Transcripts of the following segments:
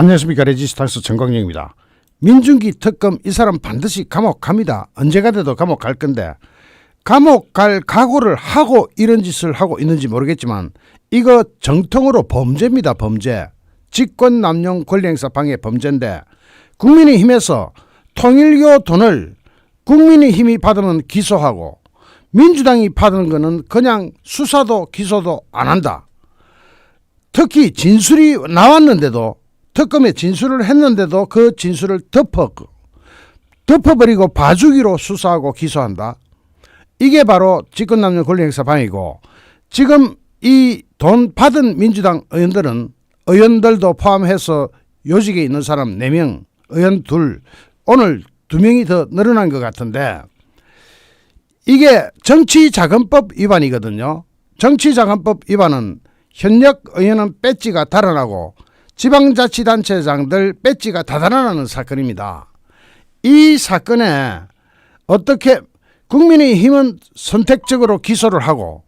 안녕하십니까 레지스탕스 정광영입니다. 민중기 특검 이 사람 반드시 감옥 갑니다. 언제가 돼도 감옥 갈 건데 감옥 갈 각오를 하고 이런 짓을 하고 있는지 모르겠지만 이거 정통으로 범죄입니다. 범죄. 직권 남용 권리행사 방해 범죄인데 국민의힘에서 통일교 돈을 국민의힘이 받으면 기소하고 민주당이 받은 거는 그냥 수사도 기소도 안 한다. 특히 진술이 나왔는데도 특검에 진술을 했는데도 그 진술을 덮어 덮어버리고 봐주기로 수사하고 기소한다. 이게 바로 직권남용 권리행사 방이고 지금 이 돈 받은 민주당 의원들은 의원들도 포함해서 요직에 있는 사람 4명, 의원 둘, 오늘 두 명이 더 늘어난 것 같은데 이게 정치자금법 위반이거든요. 정치자금법 위반은 현역 의원은 배지가 달아나고 지방자치단체장들 배지가 다 달아나는 사건입니다. 이 사건에 어떻게 국민의힘은 선택적으로 기소를 하고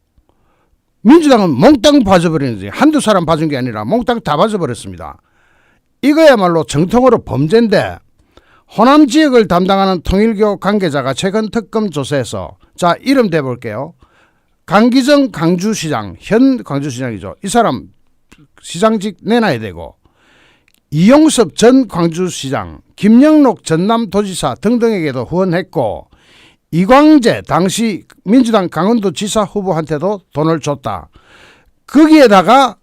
민주당은 몽땅 봐줘버리는지 한두 사람 봐준 게 아니라 몽땅 다 봐줘버렸습니다. 이거야말로 정통으로 범죄인데 호남 지역을 담당하는 통일교 관계자가 최근 특검 조사에서 자 이름 대볼게요. 강기정 강주시장 현 광주시장이죠. 이 사람 시장직 내놔야 되고 이용섭 전 광주시장, 김영록 전남도지사 등등에게도 후원했고 이광재 당시 민주당 강원도지사 후보한테도 돈을 줬다. 거기에다가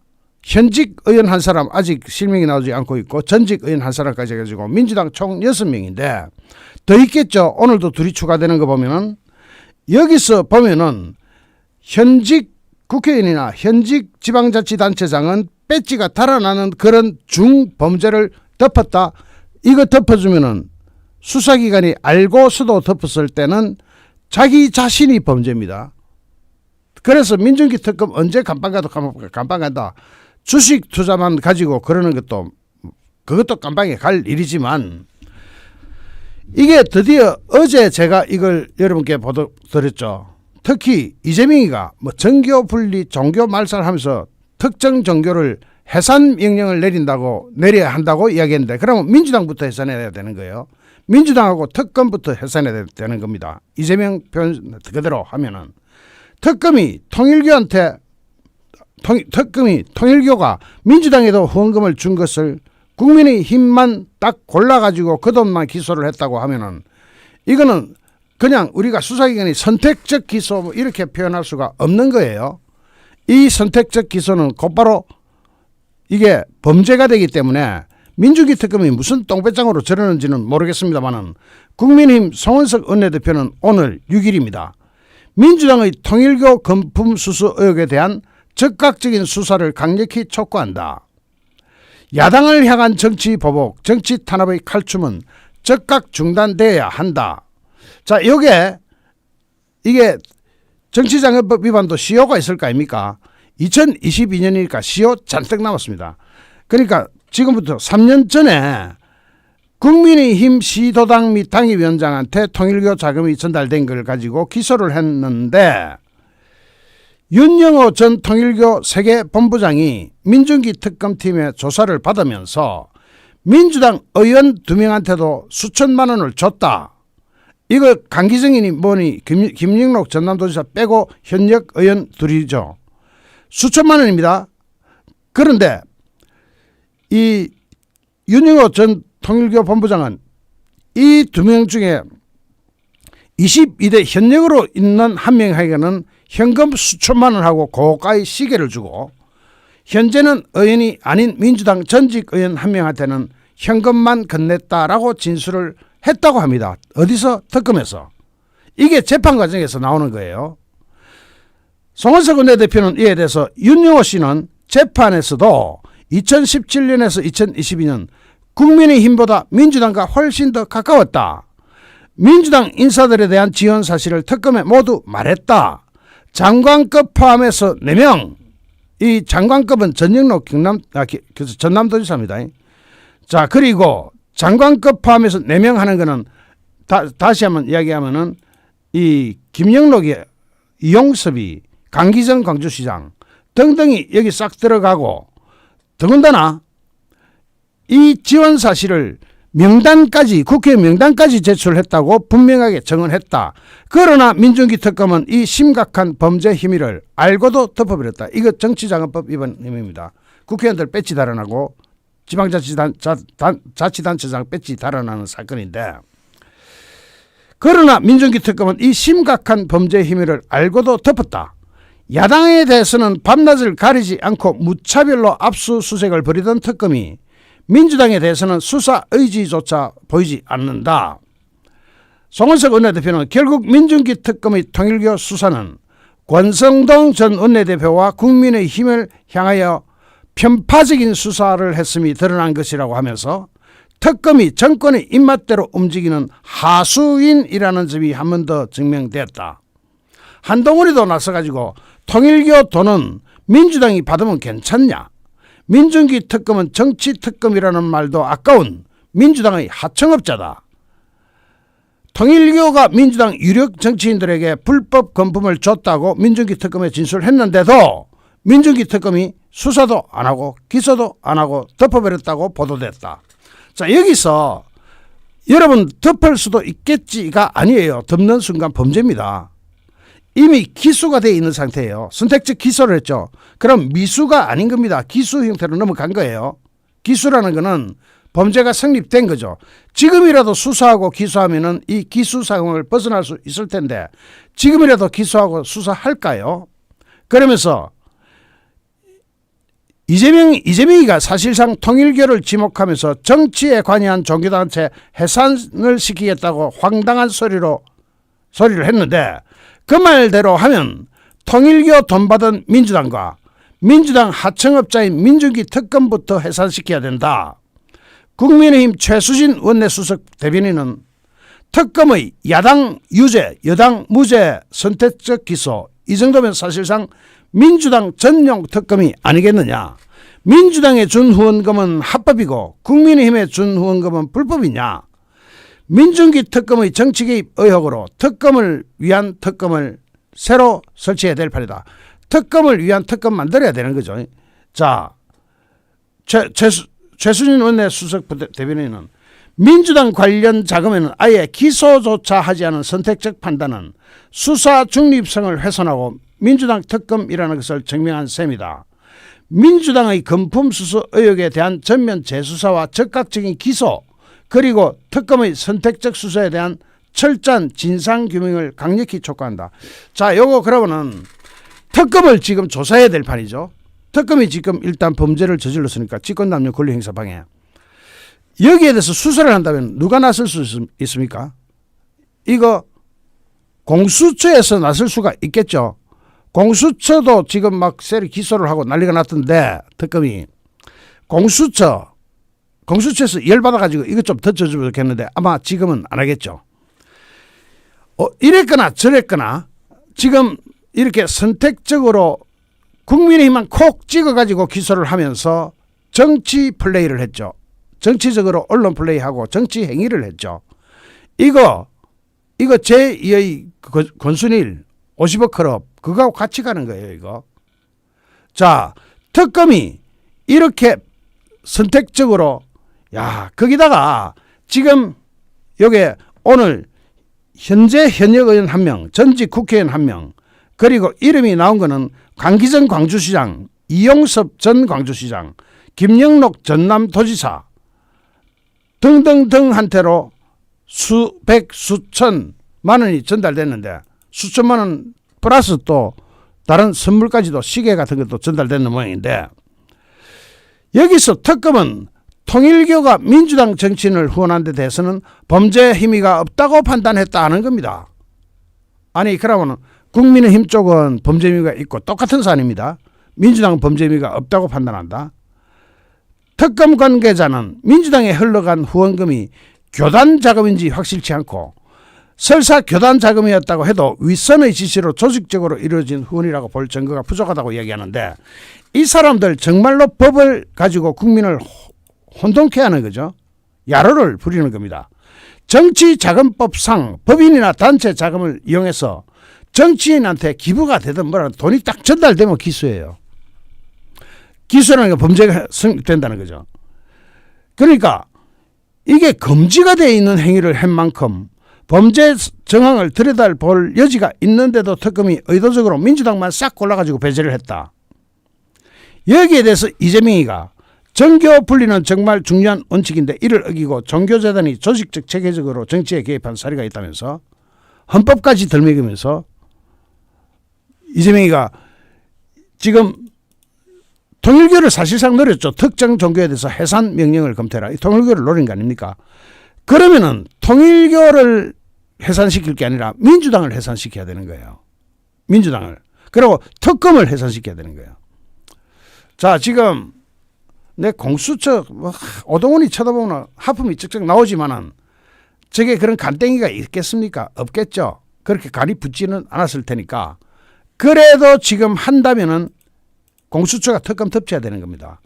현직 의원 한 사람 아직 실명이 나오지 않고 있고 전직 의원 한 사람까지 해가지고 민주당 총 6명인데 더 있겠죠. 오늘도 둘이 추가되는 거 보면은 여기서 보면은 현직 국회의원이나 현직 지방자치단체장은 배지가 달아나는 그런 중범죄를 덮었다. 이거 덮어주면은 수사기관이 알고서도 덮었을 때는 자기 자신이 범죄입니다. 그래서 민중기 특검 언제 감방 가도 감방 간다. 주식 투자만 가지고 그러는 것도 그것도 깜방에 갈 일이지만 이게 드디어 어제 제가 이걸 여러분께 보도 드렸죠. 특히 이재명이가 뭐 정교 분리 종교 말살하면서 특정 종교를 해산 명령을 내린다고 내려야 한다고 이야기했는데 그러면 민주당부터 해산해야 되는 거예요. 민주당하고 특검부터 해산해야 되는 겁니다. 이재명 표현 그대로 하면은 특검이 통일교한테 통, 특검이 통일교가 민주당에도 후원금을 준 것을 국민의 힘만 딱 골라가지고 그 돈만 기소를 했다고 하면은 이거는 그냥 우리가 수사기관이 선택적 기소 뭐 이렇게 표현할 수가 없는 거예요. 이 선택적 기소는 곧바로 이게 범죄가 되기 때문에 민주기 특검이 무슨 똥배짱으로 저러는지는 모르겠습니다만은 국민의힘 송원석 원내대표는 오늘 6일입니다. 민주당의 통일교 금품 수수 의혹에 대한 적극적인 수사를 강력히 촉구한다. 야당을 향한 정치 보복, 정치 탄압의 칼춤은 즉각 중단돼야 한다. 자, 요게 이게 정치장애법 위반도 시효가 있을 거 아닙니까? 2022년이니까 시효 잔뜩 남았습니다. 그러니까 지금부터 3년 전에 국민의힘 시도당 및 당협위원장한테 통일교 자금이 전달된 걸 가지고 기소를 했는데 윤영호 전 통일교 세계본부장이 민중기 특검팀의 조사를 받으면서 민주당 의원 두 명한테도 수천만 원을 줬다. 이걸 강기정이니 뭐니 김, 김영록 전남도지사 빼고 현역 의원 둘이죠. 수천만 원입니다. 그런데 이 윤영호 전 통일교 본부장은 이 두 명 중에 22대 현역으로 있는 한 명에게는 현금 수천만 원하고 고가의 시계를 주고 현재는 의원이 아닌 민주당 전직 의원 한 명한테는 현금만 건넸다라고 진술을 했다고 합니다. 어디서? 특검에서. 이게 재판 과정에서 나오는 거예요. 송원석 원내대표는 이에 대해서 윤영호 씨는 재판에서도 2017년에서 2022년 국민의힘보다 민주당과 훨씬 더 가까웠다. 민주당 인사들에 대한 지원 사실을 특검에 모두 말했다. 장관급 포함해서 4명. 이 장관급은 전영록 경남, 아, 그래서 전남도지사입니다. 자, 그리고 장관급 포함해서 4명 하는 거는 다, 다시 한번 이야기하면은 이 김영록이 이용섭이 강기정 광주시장 등등이 여기 싹 들어가고 더군다나 이 지원 사실을 명단까지 국회 명단까지 제출했다고 분명하게 정언했다. 그러나 민중기 특검은 이 심각한 범죄 힘의를 알고도 덮어버렸다. 이거 정치자금법 위반 혐의입니다. 국회의원들 배지 달아나고 지방자치단 자, 단, 자치단체장 배지 달아나는 사건인데 그러나 민중기 특검은 이 심각한 범죄 힘의를 알고도 덮었다. 야당에 대해서는 밤낮을 가리지 않고 무차별로 압수수색을 벌이던 특검이 민주당에 대해서는 수사 의지조차 보이지 않는다. 송원석 원내대표는 결국 민중기 특검의 통일교 수사는 권성동 전 원내대표와 국민의 힘을 향하여 편파적인 수사를 했음이 드러난 것이라고 하면서 특검이 정권의 입맛대로 움직이는 하수인이라는 점이 한 번 더 증명됐다. 한동훈이도 나서가지고 통일교 돈은 민주당이 받으면 괜찮냐? 민중기 특검은 정치 특검이라는 말도 아까운 민주당의 하청업자다. 통일교가 민주당 유력 정치인들에게 불법 건품을 줬다고 민중기 특검에 진술했는데도 민중기 특검이 수사도 안 하고 기소도 안 하고 덮어버렸다고 보도됐다. 자 여기서 여러분 덮을 수도 있겠지가 아니에요. 덮는 순간 범죄입니다. 이미 기수가 돼 있는 상태예요. 선택적 기소를 했죠. 그럼 미수가 아닌 겁니다. 기수 형태로 넘어간 거예요. 기수라는 거는 범죄가 성립된 거죠. 지금이라도 수사하고 기소하면은 이 기수 상황을 벗어날 수 있을 텐데 지금이라도 기소하고 수사할까요? 그러면서 이재명 이재명이가 사실상 통일교를 지목하면서 정치에 관여한 종교단체 해산을 시키겠다고 황당한 소리로 소리를 했는데 그 말대로 하면 통일교 돈 받은 민주당과 민주당 하청업자인 민주기 특검부터 해산시켜야 된다. 국민의힘 최수진 원내수석 대변인은 특검의 야당 유죄, 여당 무죄 선택적 기소 이 정도면 사실상 민주당 전용 특검이 아니겠느냐. 민주당에 준 후원금은 합법이고 국민의힘에 준 후원금은 불법이냐. 민중기 특검의 정치 개입 의혹으로 특검을 위한 특검을 새로 설치해야 될 판이다. 특검을 위한 특검 만들어야 되는 거죠. 자, 최, 최수, 최순인 원내 수석 대변인은 민주당 관련 자금에는 아예 기소조차 하지 않은 선택적 판단은 수사 중립성을 훼손하고 민주당 특검이라는 것을 증명한 셈이다. 민주당의 금품 수수 의혹에 대한 전면 재수사와 적극적인 기소 그리고 특검의 선택적 수사에 대한 철저한 진상 규명을 강력히 촉구한다. 자, 요거 그러면은 특검을 지금 조사해야 될 판이죠. 특검이 지금 일단 범죄를 저질렀으니까 직권남용 권리행사 방해. 여기에 대해서 수사를 한다면 누가 나설 수 있습니까? 이거 공수처에서 나설 수가 있겠죠. 공수처도 지금 막 세리 기소를 하고 난리가 났던데 특검이 공수처 공수처에서 열받아가지고 이것 좀 덧쳐주면 좋겠는데 아마 지금은 안 하겠죠. 어, 이랬거나 저랬거나 지금 이렇게 선택적으로 국민의힘만 콕 찍어가지고 기소를 하면서 정치 플레이를 했죠. 정치적으로 언론 플레이하고 정치 행위를 했죠. 이거 이거 제2의 권순일 50억 클럽 그거하고 같이 가는 거예요. 이거. 자 특검이 이렇게 선택적으로 야 거기다가 지금 요게 오늘 현재 현역 의원 한 명, 전직 국회의원 한 명, 그리고 이름이 나온 거는 강기정 광주시장, 이용섭 전 광주시장, 김영록 전남도지사 등등등한테로 수백 수천만 원이 전달됐는데 수천만 원 플러스 또 다른 선물까지도 시계 같은 것도 전달되는 모양인데 여기서 특검은 통일교가 민주당 정치인을 후원한 데 대해서는 범죄 힘의가 없다고 판단했다는 겁니다. 아니 그러면 국민의힘 쪽은 범죄 혐의가 있고 똑같은 사안입니다. 민주당은 범죄 혐의가 없다고 판단한다. 특검 관계자는 민주당에 흘러간 후원금이 교단 자금인지 확실치 않고 설사 교단 자금이었다고 해도 윗선의 지시로 조직적으로 이루어진 후원이라고 볼 증거가 부족하다고 이야기하는데 이 사람들 정말로 법을 가지고 국민을 혼동케 하는 거죠. 야로를 부리는 겁니다. 정치자금법상 법인이나 단체 자금을 이용해서 정치인한테 기부가 되든 뭐라 돈이 딱 전달되면 기수예요. 기수라는 게 범죄가 성립된다는 거죠. 그러니까 이게 금지가 되어 있는 행위를 한 만큼 범죄 정황을 들여다볼 여지가 있는데도 특검이 의도적으로 민주당만 싹 골라가지고 배제를 했다. 여기에 대해서 이재명이가 정교 분리는 정말 중요한 원칙인데 이를 어기고 종교재단이 조직적 체계적으로 정치에 개입한 사례가 있다면서 헌법까지 들먹이면서 이재명이가 지금 통일교를 사실상 노렸죠. 특정 종교에 대해서 해산 명령을 검토해라. 이 통일교를 노린 거 아닙니까? 그러면은 통일교를 해산시킬 게 아니라 민주당을 해산시켜야 되는 거예요. 민주당을. 그리고 특검을 해산시켜야 되는 거예요. 자, 지금 내 공수처 뭐 오동훈이 쳐다보면 하품이 쩍쩍 나오지만은 저게 그런 간땡이가 있겠습니까? 없겠죠. 그렇게 간이 붙지는 않았을 테니까 그래도 지금 한다면은 공수처가 특검 덮쳐야 되는 겁니다.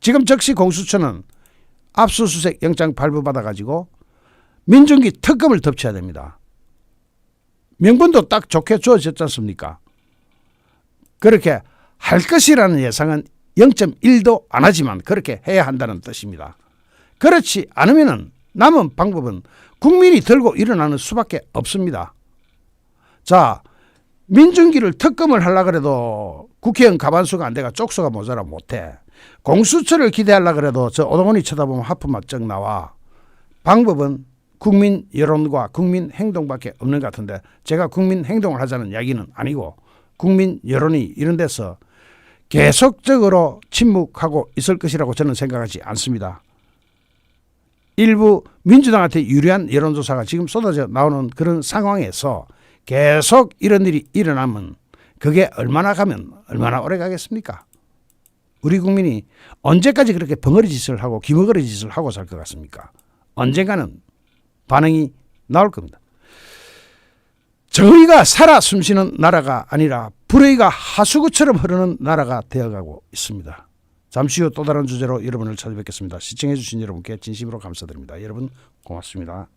지금 즉시 공수처는 압수수색 영장 발부받아 가지고 민중기 특검을 덮쳐야 됩니다. 명분도 딱 좋게 주어졌지 않습니까? 그렇게 할 것이라는 예상은 0.1도 안 하지만 그렇게 해야 한다는 뜻입니다. 그렇지 않으면은 남은 방법은 국민이 들고 일어나는 수밖에 없습니다. 자, 민중기를 특검을 하려 그래도 국회의원 가반수가 안 돼가 쪽수가 모자라 못해. 공수처를 기대하려 그래도 저 오동훈이 쳐다보면 하품 막쩍 나와. 방법은 국민 여론과 국민 행동밖에 없는 것 같은데 제가 국민 행동을 하자는 이야기는 아니고 국민 여론이 이런 데서 계속적으로 침묵하고 있을 것이라고 저는 생각하지 않습니다. 일부 민주당한테 유리한 여론조사가 지금 쏟아져 나오는 그런 상황에서 계속 이런 일이 일어나면 그게 얼마나 가면 얼마나 오래 가겠습니까? 우리 국민이 언제까지 그렇게 벙어리 짓을 하고 기머거리 짓을 하고 살 것 같습니까? 언젠가는 반응이 나올 겁니다. 정의가 살아 숨쉬는 나라가 아니라 불의가 하수구처럼 흐르는 나라가 되어가고 있습니다. 잠시 후 또 다른 주제로 여러분을 찾아뵙겠습니다. 시청해 주신 여러분께 진심으로 감사드립니다. 여러분 고맙습니다.